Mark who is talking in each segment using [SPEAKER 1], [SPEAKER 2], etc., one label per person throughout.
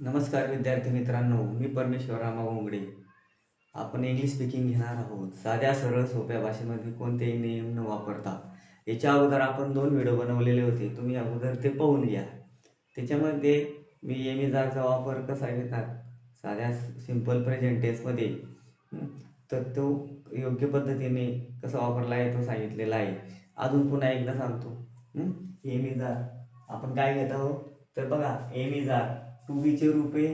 [SPEAKER 1] नमस्कार विद्यार्थी मित्रांनो मी परमेश्वर रामा उंगडे आपण इंग्लिश स्पीकिंग घेणार आहोत. साध्या सरळ सोप्या भाषेमध्ये कोणतेही नियम न वापरता. याच्या अगोदर आपण दोन व्हिडिओ बनवलेले होते. तुम्ही अगोदर ते पाहून घ्या. त्याच्यामध्ये मी एमिजारचा वापर कसा घेतात? साध्या सिंपल प्रेझेंट तर तो योग्य पद्धतीने कसा वापरला आहे तो सांगितलेला आहे. अजून पुन्हा एकदा सांगतो. हं, एमिजार आपण काय घेत आहोत? तर बघा एमिजार टू बीचे रूपे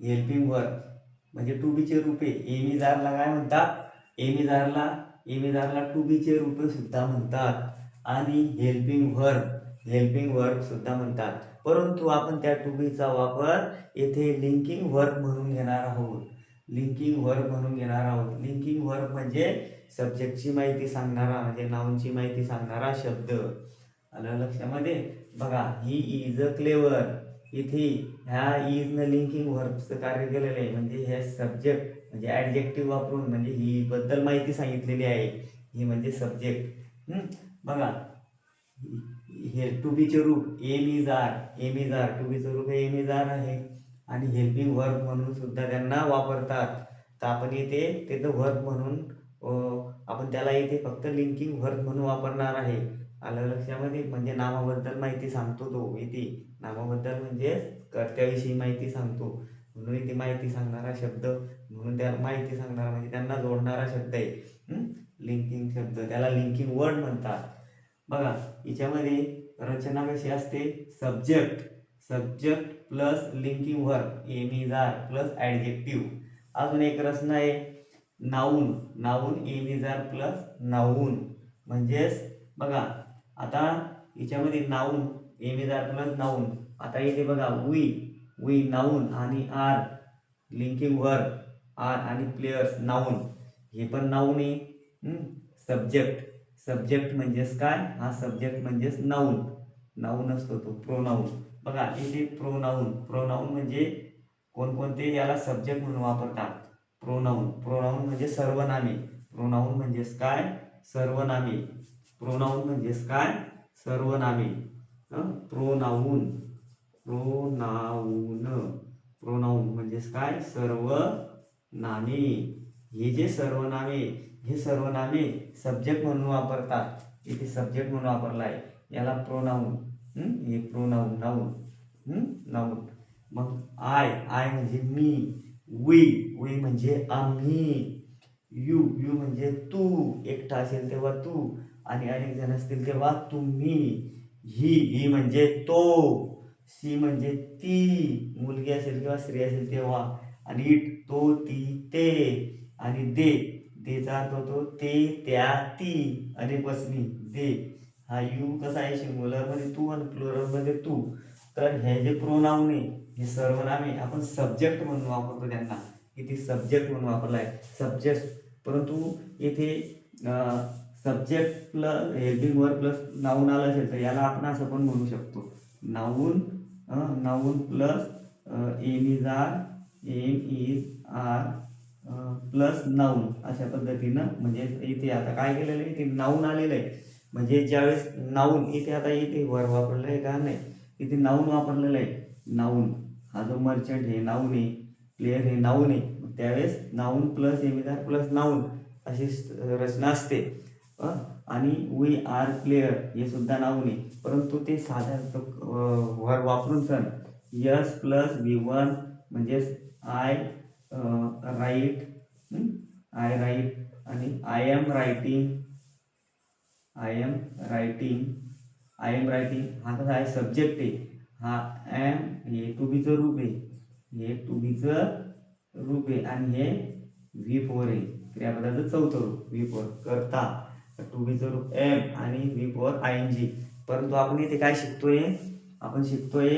[SPEAKER 1] हेल्पिंग वर्क म्हणजे टू बीचे रूपे. एमिजारला काय म्हणतात? एमिजारला एमिजारला टू बीचे रूपे सुद्धा म्हणतात. आणि हेल्पिंग वर्क हेल्पिंग वर्क सुद्धा म्हणतात. परंतु आपण त्या टू बीचा वापर येथे लिंकिंग वर्क म्हणून घेणार आहोत. लिंकिंग वर्क म्हणून घेणार आहोत. लिंकिंग वर्क म्हणजे सब्जेक्टची माहिती सांगणारा म्हणजे नाऊनची माहिती सांगणारा शब्द. आलं लक्षामध्ये? बघा ही इज अ क्लेवर इथे ह्या इजनं लिंकिंग व्हर्बचं कार्य केलेलं आहे. म्हणजे हे सब्जेक्ट म्हणजे ॲडजेक्टिव्ह वापरून म्हणजे ही बद्दल माहिती सांगितलेली आहे. ही म्हणजे सब्जेक्ट बघा. हे टू बीचे रूप am is are am is are to बीचं रूप एम इज आर आहे. आणि हेल्पिंग वर्क म्हणून सुद्धा त्यांना वापरतात. तर आपण इथे त्याचं वर्क म्हणून आपण त्याला इथे फक्त लिंकिंग वर्क म्हणून वापरणार आहे. आलं लक्षामध्ये? म्हणजे नामाबद्दल माहिती सांगतो तो इथे. नामाबद्दल म्हणजेच कर्त्याविषयी माहिती सांगतो. म्हणून इथे माहिती सांगणारा शब्द म्हणून त्या माहिती सांगणारा म्हणजे त्यांना जोडणारा शब्द आहे. लिंकिंग शब्द. त्याला लिंकिंग वर्ड म्हणतात. बघा याच्यामध्ये रचना कशी असते? Subject. Subject plus linking verb am is are plus adjective अजून एक रचना आहे. Noun. Noun am is are plus noun. म्हणजेच बघा आता याच्यामध्ये नाऊन एमिजार प्लस नाऊन. आता इथे बघा वी वी नाऊन आणि आर. लिंकिंग वर आर आणि प्लेयर्स नाऊन. हे पण नाऊन आहे. सब्जेक्ट. सब्जेक्ट म्हणजेच काय? हा सब्जेक्ट म्हणजेच नाऊन. नाऊन असतो तो प्रोनाऊन. बघा इथे प्रोनाऊन. प्रोनाऊन म्हणजे कोणकोणते? याला सब्जेक्ट म्हणून वापरतात. प्रोनाऊन. प्रोनाऊन म्हणजे सर्वनामे. प्रोनाऊन म्हणजेच काय? सर्वनामे. प्रोनाऊन म्हणजेच काय? सर्वनामे. प्रोनाऊन. प्रोनाऊन. प्रोनाऊन म्हणजेच काय? सर्व नामे हे जे सर्वनामे हे सर्वनामे सब्जेक्ट म्हणून वापरतात. इथे सब्जेक्ट म्हणून वापरला आहे याला प्रोनाऊन. हे? Pronoun noun. नाऊन. मग आय आय म्हणजे मी. वी वी म्हणजे आम्ही. यू यू म्हणजे तू. एकटा असेल तेव्हा तू. आणि अनेक जण असतील तेव्हा तुम्ही. ही ही म्हणजे तो. सी म्हणजे ती. मुलगी असेल किंवा स्त्री असेल तेव्हा. आणि इट तो ती ते. आणि दे. देचा अर्थ होतो ते त्या ती. अनेक वचनी दे. हा यू कसा आहे सिंग्युलरमध्ये तू आणि प्लुरलमध्ये तू. तर हे जे प्रोनाऊन आहे हे सर्वनामे आपण सब्जेक्ट म्हणून वापरतो त्यांना. इथे सब्जेक्ट म्हणून वापरला आहे सब्जेक्ट परंतु येथे subject plus helping verb plus noun आलं असेल तर याला आपण असं पण म्हणू शकतो. Noun noun plus am is are am is are plus noun अशा पद्धतीनं म्हणजे इथे आता काय केलेलं आहे? इथे नाऊन आलेलं आहे. म्हणजे ज्यावेळेस नाऊन इथे आता इथे वर वापरलं आहे का नाही? इथे नाऊन वापरलेलं आहे. नाऊन. हा जो मर्चंट हे नाऊन आहे. प्लेअर हे नाऊन आहे. मग त्यावेळेस नाऊन प्लस एमिदार प्लस नाऊन अशी रचना असते. आणि वी आर प्लेयर हे सुद्धा नाव नाही. परंतु ते साधा वर वापरून सण यस प्लस वी वन म्हणजेच आय राईट आय राईट आणि I am writing I am writing I am writing हा कसा आहे? सब्जेक्ट आहे. हा एम हे टू बीचं रूप आहे. हे टू बीचं रूप आहे. आणि हे व्ही फोर आहे. क्रियापदाचं चौथं रूप व्ही फोर करता. टू बी रूप एम आणि V four I N G परंतु आपण इथे काय शिकतोय? आपण शिकतोय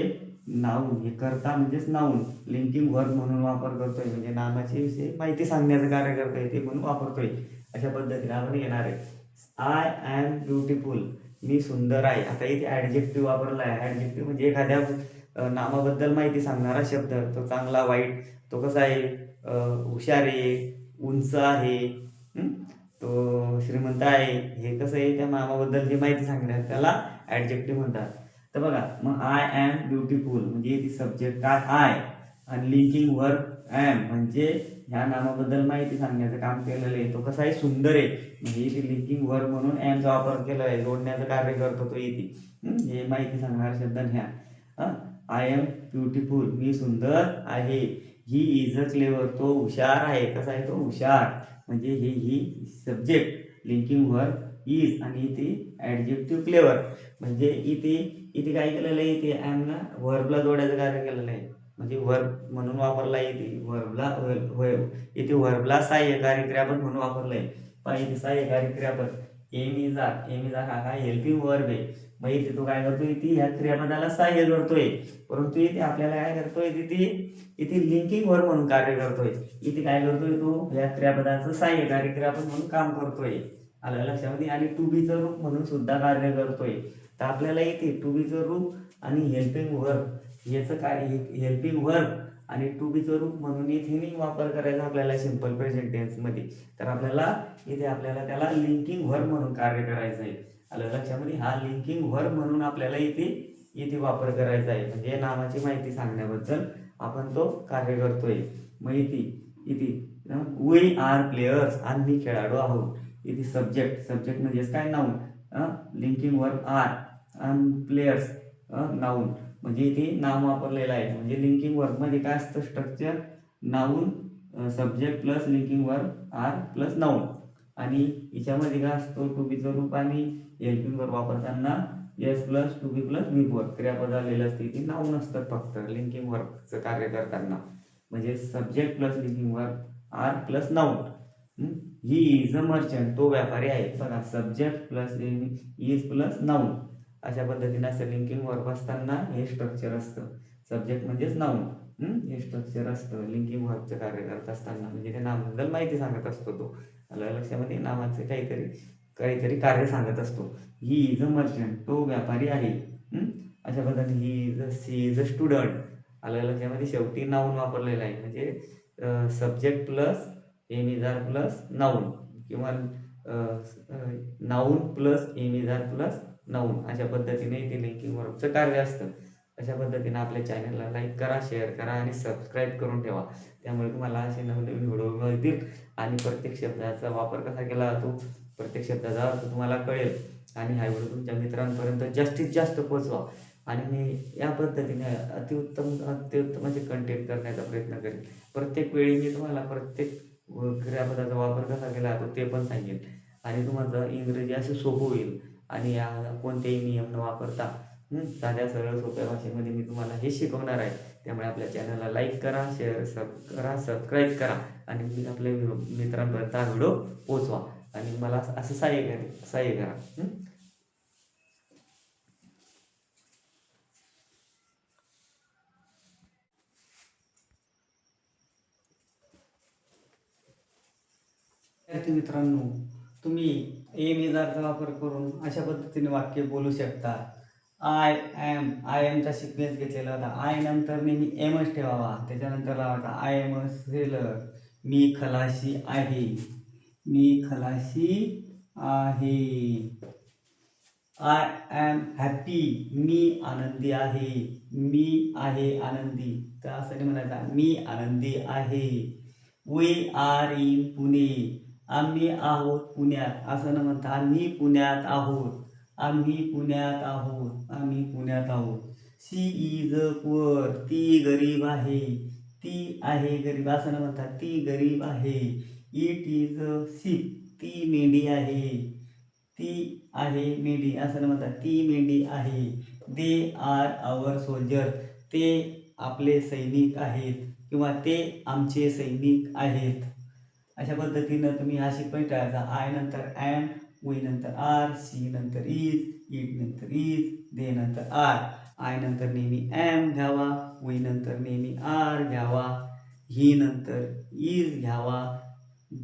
[SPEAKER 1] नाऊन हे करता म्हणजेच नाऊन लिंकिंग वर्क म्हणून वापर करतोय. म्हणजे नामाचे विषयी माहिती सांगण्याचं कार्य करता ते म्हणून वापरतोय. अशा पद्धतीने आपण येणार आहे. आय ॲम ब्युटिफुल मी सुंदर आहे. आता इथे ॲडजेक्टिव्ह वापरला आहे ॲडजेक्टिव्ह म्हणजे एखाद्या नामाबद्दल माहिती सांगणारा शब्द. तो चांगला वाईट तो कसा आहे? हुशार आहे उंच आहे. तो श्रीमंत आहे. हे कसं आहे? त्या नामाबद्दल जी माहिती सांगण्यात त्याला ॲडजेक्टिव्ह म्हणतात. तर बघा मग आय ॲम ब्युटिफुल म्हणजे ती सब्जेक्ट काय आय आणि लिंकिंग वर्क ॲम म्हणजे ह्या नामाबद्दल माहिती सांगण्याचं काम केलेलं आहे. तो कसा आहे? सुंदर आहे. म्हणजे इथे लिंकिंग वर्क म्हणून ॲमचा वापर केलेला आहे. जोडण्याचं कार्य करतो तो इथे. हे? माहिती सांगणार शब्द ह्या. आय एम ब्युटिफुल मी सुंदर आहे. ही इज अ क्लेवर तो हुशार आहे. कसा आहे? तो हुशार. म्हणजे हे he subject linking verb is आणि इथे ॲडजेक्टिव्ह क्लेवर म्हणजे इथे इथे काय केलेलं आहे? इथे ॲमला वर्बला जोडायचं कार्य केलेलं आहे. म्हणजे वर्ब म्हणून वापरला आहे इथे वर्बला इथे वर्बला सहाय्यकारी क्रियापद म्हणून वापरलं आहे पहा इथे सहाय्यकारी क्रियापद am is are am is are हा काय हेल्पिंग वर्ब आहे. मग इथे तो काय करतोय? इथे ह्या क्रियापदाला सहाय्य करतोय परंतु इथे आपल्याला काय करतोय? तिथे इथे लिंकिंग वर्ब म्हणून कार्य करतोय. इथे काय करतोय तो? ह्या क्रियापदाचं सहाय्यकारी क्रियापद म्हणून काम करतोय. आलं लक्षामध्ये? आणि टू बीचं रूप म्हणून सुद्धा कार्य करतोय. तर आपल्याला इथे टू बीचं रूप आणि हेल्पिंग वर्ब याचं कार्य हेल्पिंग वर्ब आणि टू बी रूप म्हणून इथे मी वापर करायचा आपल्याला सिंपल प्रेझेंट टेन्समध्ये तर आपल्याला इथे आपल्याला त्याला लिंकिंग वर्ब म्हणून कार्य करायचं आहे. आलं लक्षामध्ये? हा लिंकिंग वर्ब म्हणून आपल्याला इथे इथे वापर करायचा आहे. म्हणजे नावाची माहिती सांगण्याबद्दल आपण तो कार्य करतोय. मग इथे इथे वी आर प्लेयर्स आम्ही खेळाडू आहोत. इथे सब्जेक्ट सब्जेक्ट म्हणजेच काय? नाऊन लिंकिंग वर्ब आर आणि प्लेयर्स नाऊन म्हणजे इथे नाम वापरलेलं आहे. म्हणजे लिंकिंग वर्बमध्ये काय असतं structure noun subject plus linking verb are plus noun आणि याच्यामध्ये काय असतो? टू बीचं रूप आणि हेल्पिंग वर्ब वापरताना S plus to be plus be verb क्रियापद आलेलं असते. ते नाऊन असतात फक्त लिंकिंग वर्बचं कार्य करताना. म्हणजे subject plus linking verb are plus noun he? Is a merchant तो व्यापारी आहे. बघा subject plus is plus noun अशा पद्धतीने असं लिंकिंग वर्ब असताना हे स्ट्रक्चर असतं. सब्जेक्ट म्हणजेच नाऊन हे? स्ट्रक्चर असतं. लिंकिंग वर्बचं कार्य करत असताना. म्हणजे त्या नामाबद्दल माहिती सांगत असतो तो. लक्षामध्ये? नावाचं काहीतरी काहीतरी कार्य सांगत असतो. ही इज अ मर्चंट तो व्यापारी आहे. अशा पद्धतीने he is a she is a student आलं लक्षामध्ये? शेवटी नाऊन वापरलेलं आहे. म्हणजे subject plus am is are plus noun किंवा noun plus am is are plus noun अशा पद्धतीने ते लिंकिंग वर्कचं कार्य असतं. अशा पद्धतीने आपल्या चॅनलला लाईक करा शेअर करा आणि सबस्क्राईब करून ठेवा. त्यामुळे तुम्हाला असे नवनवीन व्हिडिओ मिळतील. आणि प्रत्येक शब्दाचा वापर कसा केला जातो? प्रत्येक शब्दाचा अर्थ तुम्हाला कळेल. आणि हा व्हिडिओ तुमच्या मित्रांपर्यंत जास्तीत जास्त पोचवा आणि मी या पद्धतीने अतिउत्तम अत्युत्तम असे कंटेंट करण्याचा प्रयत्न करेन. प्रत्येक वेळी मी तुम्हाला प्रत्येक क्रियापदाचा वापर कसा केला जातो ते पण सांगेन. आणि तुम्हाला इंग्रजी असं सोपं होईल. आणि या कोणतेही नियम न वापरता साध्या सरळ सोप्या भाषेमध्ये मी तुम्हाला हे शिकवणार आहे. त्यामुळे आपल्या चॅनलला लाईक करा शेअर सब करा सबस्क्राईब करा आणि मी आपल्या मित्रांपर्यंत हा व्हिडिओ पोचवा आणि मला असं असं सहाय्य करा सहाय्य करा. विद्यार्थी मित्रांनो तुम्ही एम इजारचा वापर करून अशा पद्धतीने वाक्य बोलू शकता. आय एम आय एमचा सिक्वेन्स घेतलेला होता. आय नंतर नेहमी एमच ठेवावा. त्याच्यानंतर लावायचा आय एम असेल सेलर मी खलाशी आहे. मी खलाशी आहे. आय एम हॅपी मी आनंदी आहे. मी आहे आनंदी. तर असं म्हणायचा. म्हणायचं मी आनंदी आहे. वी आर इन पुणे आम्ही आहोत पुण्यात. असं न म्हणता आम्ही पुण्यात आहोत. आम्ही पुण्यात आहोत. आम्ही पुण्यात आहोत. सी इज पुअर ती गरीब आहे. ती आहे गरीब. असं न म्हणता ती गरीब आहे. इट इज अ सिप ती मेंढी आहे. ती आहे मेंढी. असं न म्हणता ती मेंढी आहे. दे आर आवर सोल्जर ते आपले सैनिक आहेत. किंवा ते आमचे सैनिक आहेत. अशा पद्धतीनं तुम्ही हा शिकवण टाळायचा. आय नंतर अँड वी नंतर आर सी नंतर इज इट नंतर इज दे नंतर आर. आय नंतर नेहमी एम घ्यावा वी नंतर नेहमी आर घ्यावा ही नंतर इज घ्यावा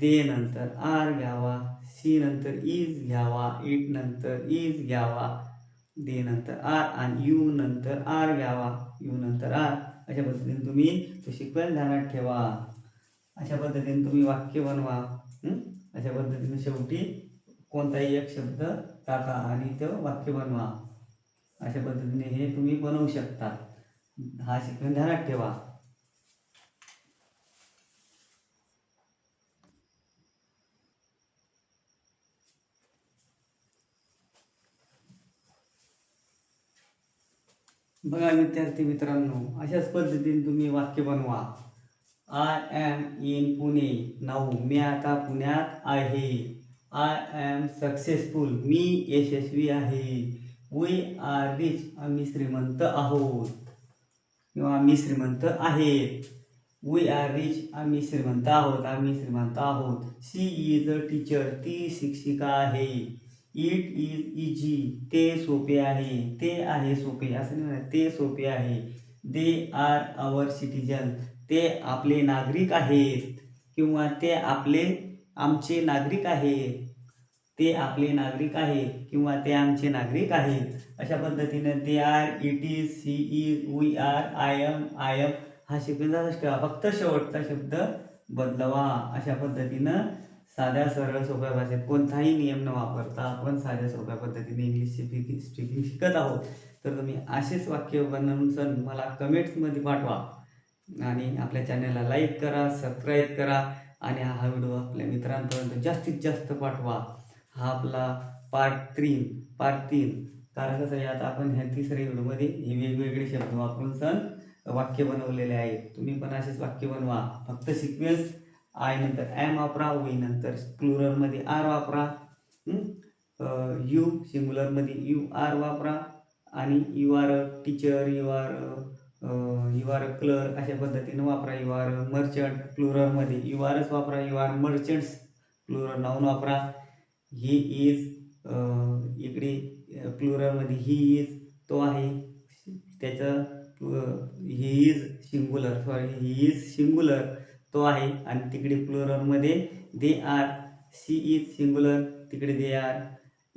[SPEAKER 1] दे नंतर आर घ्यावा सी नंतर इज घ्यावा इट नंतर इज घ्यावा दे नंतर आर आणि यू नंतर आर घ्यावा यू नंतर आर. अशा पद्धतीने तुम्ही तो शिकवण ध्यानात ठेवा. अशा पद्धतीने तुम्ही वाक्य बनवा अशा पद्धतीने शेवटी कोणताही एक शब्द टाका आणि तो वाक्य बनवा. अशा पद्धतीने हे तुम्ही बनवू शकता. हा शिक्षण ध्यानात ठेवा. बघा विद्यार्थी मित्रांनो अशाच पद्धतीने तुम्ही वाक्य बनवा. I am in Pune now मी आता पुण्यात आहे. आय एम सक्सेसफुल मी यशस्वी आहे. वी आर रिच आम्ही श्रीमंत आहोत. किंवा आम्ही श्रीमंत आहेत. वी आर रिच आम्ही श्रीमंत आहोत. आम्ही श्रीमंत आहोत. सी इज अ टीचर ती शिक्षिका आहे. इट इज इजी ते सोपे आहे. ते आहे सोपे. असं नाही ते सोपे आहे. दे आर आवर सिटीजन ते आपले नागरिक आहेत किंवा ते आपले आमचे नागरिक आहेत ते आपले नागरिक आहेत किंवा ते आमचे नागरिक आहेत अशा पद्धतीनं they are it is she E we are I am I am हा शिकविण्याचाच ठेवा. फक्त शेवटचा शब्द बदलवा. अशा पद्धतीनं साध्या सरळ सोप्या भाषेत कोणताही नियम न वापरता आपण साध्या सोप्या पद्धतीने इंग्लिश स्पीकिंग स्पीकिंग शिकत आहोत. तर तुम्ही असेच वाक्य बनवून सण मला कमेंट्समध्ये पाठवा. आणि आपल्या चॅनलला लाईक करा सबस्क्राईब करा आणि हा व्हिडिओ आपल्या मित्रांपर्यंत जास्तीत जास्त पाठवा. हा आपला पार्ट तीन पार्ट तीन. कारण कसं आहे आता आपण ह्या तिसऱ्या व्हिडिओमध्ये हे वेगवेगळे शब्द वापरून सण वाक्य बनवलेले आहेत तुम्ही पण असेच वाक्य बनवा. फक्त सिक्वेन्स आय नंतर ॲम वापरा वी नंतर प्लुरलमध्ये आर वापरा. यू सिंग्युलरमध्ये यू आर वापरा. आणि you are teacher you are you are clerk अशा पद्धतीनं वापरा. यू आर मर्चंट प्लुरलमध्ये यू आरच वापरा. You are merchants plural noun वापरा. ही इज इकडे प्लुरलमध्ये ही इज तो आहे. त्याचं he is singular sorry he is singular तो आहे. आणि तिकडे प्लुरलमध्ये they are she is singular तिकडे they are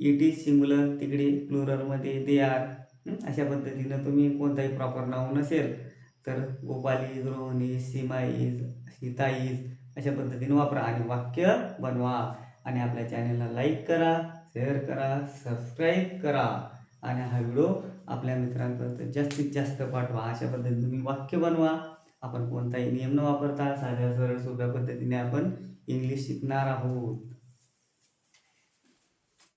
[SPEAKER 1] it is singular तिकडे प्लुरलमध्ये दे आर अशा पद्धतीनं तुम्ही कोणताही प्रॉपर नाव नसेल तर गोपालीज इज सीमाईज सीताईज सीमा सीता अशा पद्धतीने वापरा आणि वाक्य बनवा. आणि आपल्या चॅनलला लाईक करा शेअर करा सबस्क्राईब करा. आणि हा व्हिडिओ आपल्या मित्रांपर्यंत जास्तीत जास्त पाठवा. अशा पद्धतीने तुम्ही वाक्य बनवा. आपण कोणताही नियम न वापरता साध्या सरळ सोप्या पद्धतीने आपण इंग्लिश शिकणार आहोत.